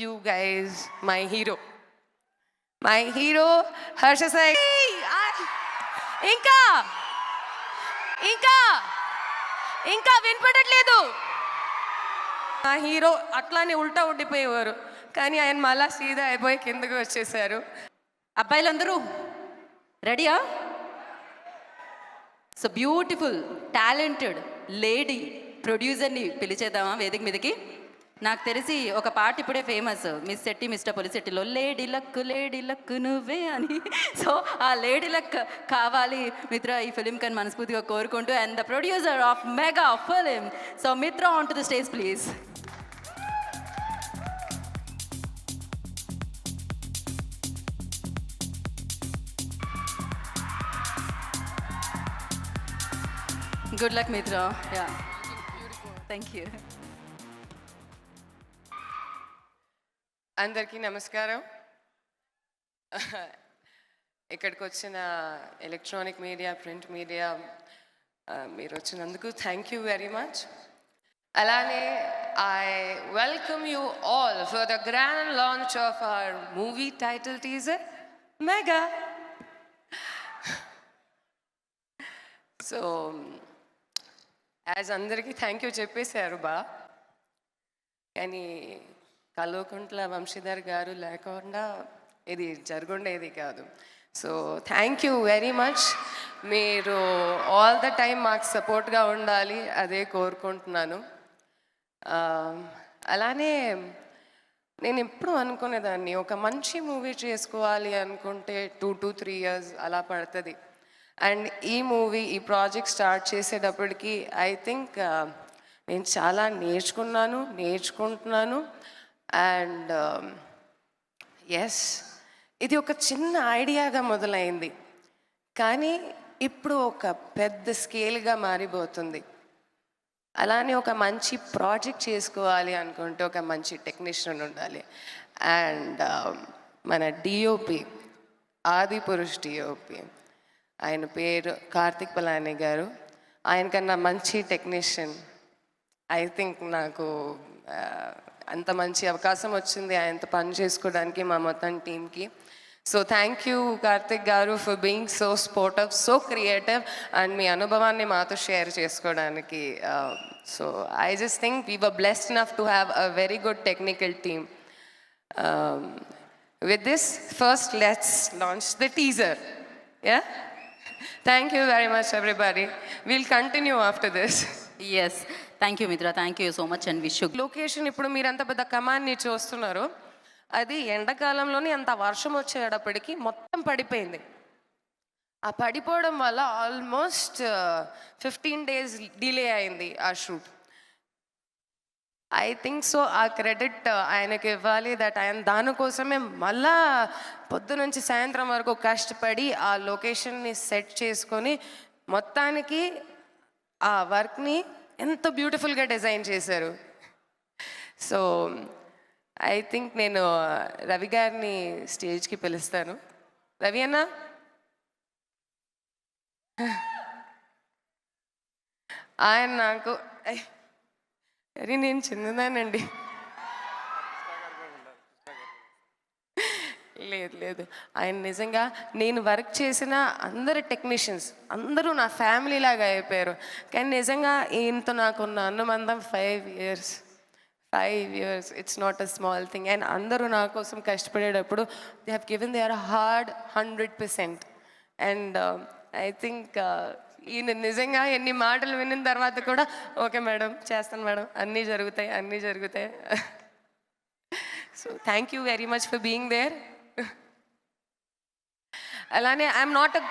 you guys my hero. My hero Harsha Sai ఇంకా ఇంకా ఇంకా వినపడట్లేదు. మా హీరో అట్లానే ఉల్టా ఉండిపోయేవారు. కానీ ఆయన మళ్ళా సీదా అయిపోయి కిందకు వచ్చేసారు. అబ్బాయిలందరూ రెడీయా? సో బ్యూటిఫుల్ టాలెంటెడ్ లేడీ ప్రొడ్యూసర్ని పిలిచేద్దామా వేదిక మీదకి? నాకు తెలిసి ఒక పాట ఇప్పుడే ఫేమస్ మిస్ శెట్టి మిస్టర్ పొలిశెట్టిలో లేడీ లక్ లేడీ లక్ నువ్వే అని. సో ఆ లేడీ లక్ కావాలి మిత్ర ఈ ఫిలిం కని మనస్ఫూర్తిగా కోరుకుంటూ and the producer of mega film so Mitra on to the stage please good luck Mitra. Yeah thank you అందరికీ నమస్కారం. ఇక్కడికి వచ్చిన ఎలక్ట్రానిక్ మీడియా ప్రింట్ మీడియా మీరు వచ్చినందుకు థ్యాంక్ యూ వెరీ మచ్ అలానే I welcome you all for the grand launch of our movie title teaser mega so as అందరికీ thank you చెప్పేశారు బా. కానీ కల్వకుంట్ల వంశీధర్ గారు లేకుండా ఇది జరుగుండేది కాదు. So thank you very much మీరు ఆల్ ద టైం మాకు సపోర్ట్గా ఉండాలి అదే కోరుకుంటున్నాను. అలానే నేను ఎప్పుడు అనుకునేదాన్ని ఒక మంచి మూవీ చేసుకోవాలి అనుకుంటే టూ టు త్రీ ఇయర్స్ అలా పడుతుంది. అండ్ ఈ మూవీ ఈ ప్రాజెక్ట్ స్టార్ట్ చేసేటప్పటికి ఐ థింక్ నేను చాలా నేర్చుకున్నాను నేర్చుకుంటున్నాను. అండ్ ఎస్ um, ఇది ఒక చిన్న ఐడియాగా మొదలైంది. కానీ ఇప్పుడు ఒక పెద్ద స్కేల్గా మారిపోతుంది. అలానే ఒక మంచి ప్రాజెక్ట్ చేసుకోవాలి అనుకుంటే ఒక మంచి టెక్నీషియన్ ఉండాలి. అండ్ um, మన డిఓపి ఆదిపురుష్ డిఓపి ఆయన పేరు కార్తిక్ పలాని గారు. ఆయన కన్నా మంచి టెక్నీషియన్ ఐ థింక్ నాకు అంత మంచి అవకాశం వచ్చింది ఆయనతో పని చేసుకోవడానికి మా మొత్తం టీంకి సో థ్యాంక్ యూ కార్తిక్ గారు for being so sportive so creative and మీ అనుభవాన్ని మాతో షేర్ చేసుకోవడానికి so I just think we were blessed enough to have a very good technical team with this, first let's launch the teaser. Yeah? Thank you very much, everybody. We'll continue after this. Yes thank you Mitra thank you so much and wish location ఇప్పుడు మీరు అంత పెద్ద కమాన్ని చూస్తున్నారు. అది ఎండాకాలంలోనే అంత వర్షం వచ్చేటప్పటికి మొత్తం పడిపోయింది. ఆ పడిపోవడం వల్ల ఆల్మోస్ట్ ఫిఫ్టీన్ డేస్ డిలే అయింది ఆ షూట్ ఐ థింక్ సో ఆ క్రెడిట్ uh, ఆయనకి ఇవ్వాలి దట్ ఆయన దానికోసమే మళ్ళా పొద్దు నుంచి సాయంత్రం వరకు కష్టపడి ఆ లొకేషన్ని సెట్ చేసుకొని మొత్తానికి ఆ వర్క్ని ఎంత బ్యూటిఫుల్గా డిజైన్ చేశారు. సో ఐ థింక్ నేను రవి గారిని స్టేజ్కి పిలుస్తాను. రవి అన్న? ఆయన నాకు అరే నేను చిన్నదానండి లేదు లేదు. ఆయన నిజంగా నేను వర్క్ చేసిన అందరు టెక్నీషియన్స్ అందరూ నా ఫ్యామిలీ లాగా అయిపోయారు. కానీ నిజంగా ఈయనతో నాకున్న అనుబంధం five years five years it's not a small thing and అందరూ నా కోసం కష్టపడేటప్పుడు they have given they are hard hundred percent and I think ఈయన నిజంగా ఎన్ని మాటలు విన్న తర్వాత కూడా ఓకే మేడం చేస్తాను మేడం. అన్నీ జరుగుతాయి అన్నీ జరుగుతాయి. So thank you very much for being there అలానే I'm not a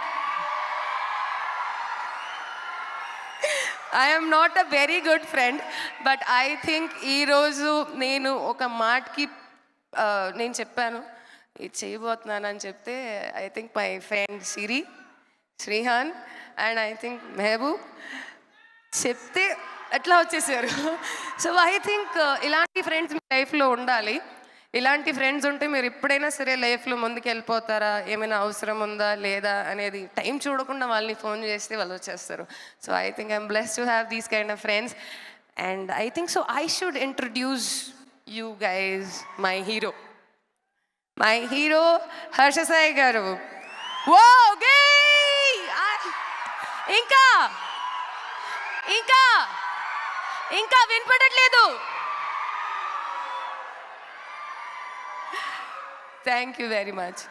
I'm not a very good friend but I think ఈరోజు నేను ఒక మాటకి నేను చెప్పాను. ఇది చేయబోతున్నానని చెప్తే I think my friend Siri Srihan and I think Mehboob చెప్తే ఎట్లా వచ్చేసారు? సో ఐ థింక్ ఇలాంటి ఫ్రెండ్స్ మీ లైఫ్లో ఉండాలి. ఇలాంటి ఫ్రెండ్స్ ఉంటే మీరు ఎప్పుడైనా సరే లైఫ్లో ముందుకు వెళ్ళిపోతారా ఏమైనా అవసరం ఉందా? లేదా? అనేది టైం చూడకుండా వాళ్ళని ఫోన్ చేస్తే వాళ్ళు వచ్చేస్తారు. So I think I'm bless to have these kind of friends and I think so I should introduce you guys my hero my hero Harsha Sai garu okay ఇంకా ఇంకా ఇంకా వినపడట్లేదు. థ్యాంక్ యూ వెరీ మచ్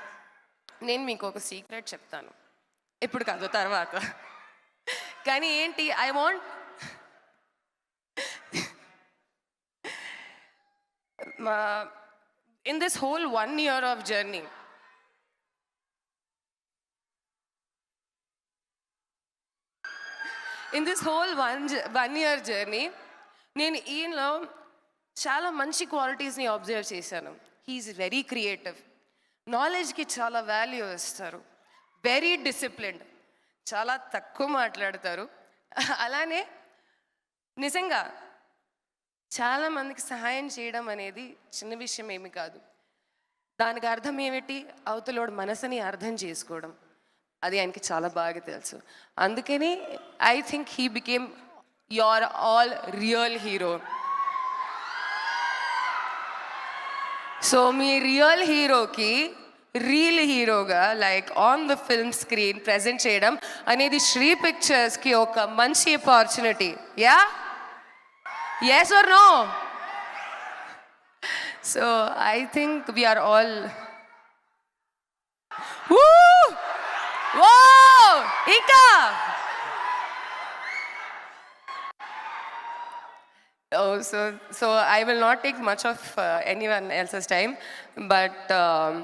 నేను మీకు ఒక secret చెప్తాను. ఇప్పుడు కాదు తర్వాత. కానీ ఏంటి I want in this whole one year of journey in this whole one one year journey నేను ఈయనలో చాలా మంచి క్వాలిటీస్ని అబ్జర్వ్ చేశాను. హీఈస్ వెరీ క్రియేటివ్ నాలెడ్జ్కి చాలా వాల్యూ ఇస్తారు. వెరీ డిసిప్లిన్డ్ చాలా తక్కువ మాట్లాడతారు. అలానే నిజంగా చాలా మందికి సహాయం చేయడం అనేది చిన్న విషయం ఏమి కాదు. దానికి అర్థం ఏమిటి? అవతలోడు మనసుని అర్థం చేసుకోవడం. అది ఆయనకి చాలా బాగా తెలుసు. అందుకని I think he became your all real hero so me real హీరోకి రీల్ హీరోగా like on the film screen present చేయడం అనేది శ్రీ పిక్చర్స్కి ఒక మంచి opportunity yeah yes or no so I think we are all ఇంకా Oh, so so I will not take much of uh, anyone else's time, but um,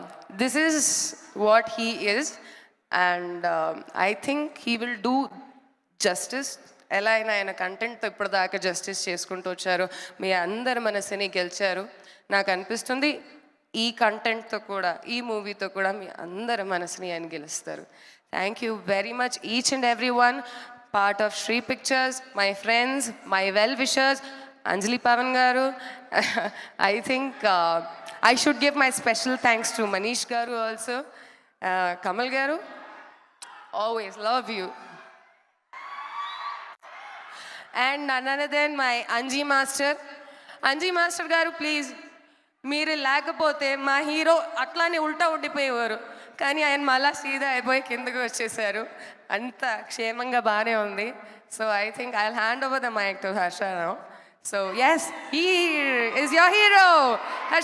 this is what he is, and um, I think he will do justice. ఎలా అయినా ఆయన కంటెంట్తో ఇప్పటిదాకా justice చేసుకుంటూ వచ్చారు. మీ అందరి మనసుని గెలిచారు. నాకు అనిపిస్తుంది ఈ కంటెంట్తో కూడా ఈ మూవీతో కూడా మీ అందరి మనసుని ఆయన గెలుస్తారు. Thank you very much each and every one part of Shri pictures my friends my well wishers Anjali Pavan గారు I think I should give my special thanks to Manish గారు ఆల్సో కమల్ uh, గారు always love you and another then my Anji master Anji master గారు please మీరు లేకపోతే మా hero అట్లానే ఉల్టా ఉండిపోయేవారు. కానీ ఆయన మళ్ళా సీదా అయిపోయి కిందకు వచ్చేసారు. అంత క్షేమంగా బాగానే ఉంది. So I think I hand over the mic to Harsha so yes he is your hero